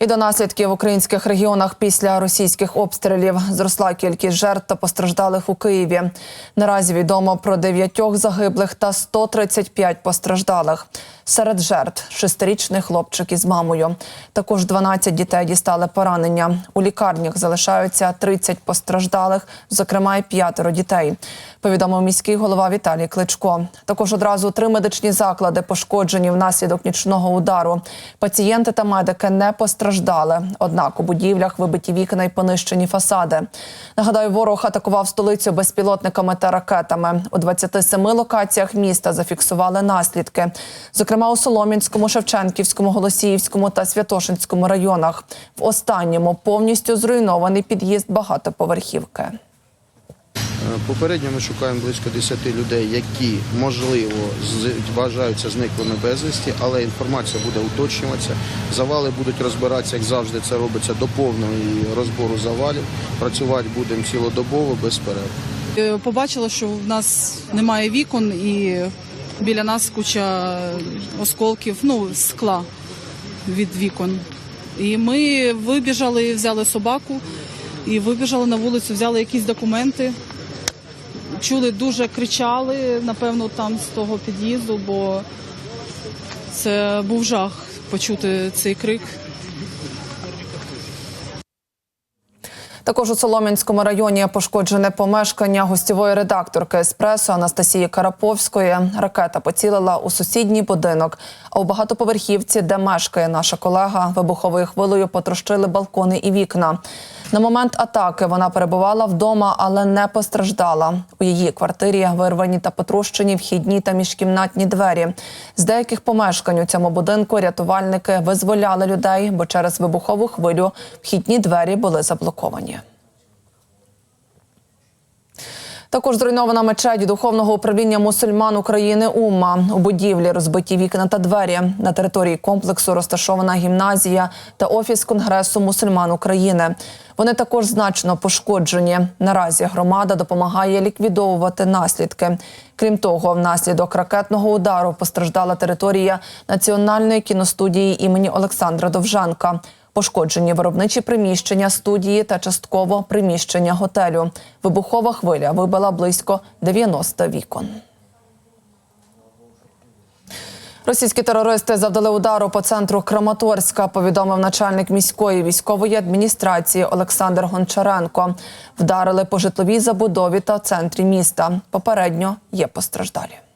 І до наслідків в українських регіонах після російських обстрілів зросла кількість жертв та постраждалих у Києві. Наразі відомо про дев'ятьох загиблих та 135 постраждалих. Серед жертв шестирічний хлопчик із мамою. Також 12 дітей дістали поранення. У лікарнях залишаються 30 постраждалих, зокрема й п'ятеро дітей. Повідомив міський голова Віталій Кличко. Також одразу три медичні заклади пошкоджені внаслідок нічного удару. Пацієнти та медики не постраждали. Однак у будівлях вибиті вікна й понищені фасади. Нагадаю, ворог атакував столицю безпілотниками та ракетами. У 27 локаціях міста зафіксували наслідки. Зокрема, у Солом'янському, Шевченківському, Голосіївському та Святошинському районах. В останньому повністю зруйнований під'їзд багатоповерхівки. Е, Попередньо ми шукаємо близько 10 людей, які можливо вважаються зниклими безвісті, але інформація буде уточнюватися. Завали будуть розбиратися, як завжди це робиться до повного розбору завалів. Працювати будемо цілодобово без перерв. Е, Побачила, що в нас немає вікон і біля нас куча осколків, ну, скла від вікон. І ми вибіжали, взяли собаку і вибіжали на вулицю, взяли якісь документи. Чули, дуже кричали, напевно, там з того під'їзду, бо це був жах почути цей крик. Також у Солом'янському районі пошкоджене помешкання гостєвої редакторки еспресо Анастасії Караповської. Ракета поцілила у сусідній будинок. А у багатоповерхівці, де мешкає наша колега, вибуховою хвилею потрощили балкони і вікна. На момент атаки вона перебувала вдома, але не постраждала. У її квартирі вирвані та потрощені вхідні та міжкімнатні двері. З деяких помешкань у цьому будинку рятувальники визволяли людей, бо через вибухову хвилю вхідні двері були заблоковані. Також зруйнована мечеть духовного управління мусульман України Умма. У будівлі розбиті вікна та двері. На території комплексу розташована гімназія та офіс конгресу мусульман України. Вони також значно пошкоджені. Наразі громада допомагає ліквідовувати наслідки. Крім того, внаслідок ракетного удару постраждала територія національної кіностудії імені Олександра Довженка. Пошкоджені виробничі приміщення студії та частково приміщення готелю. Вибухова хвиля вибила близько 90 вікон. Російські терористи завдали удару по центру Краматорська, повідомив начальник міської військової адміністрації Олександр Гончаренко. Вдарили по житловій забудові та центрі міста. Попередньо є постраждалі.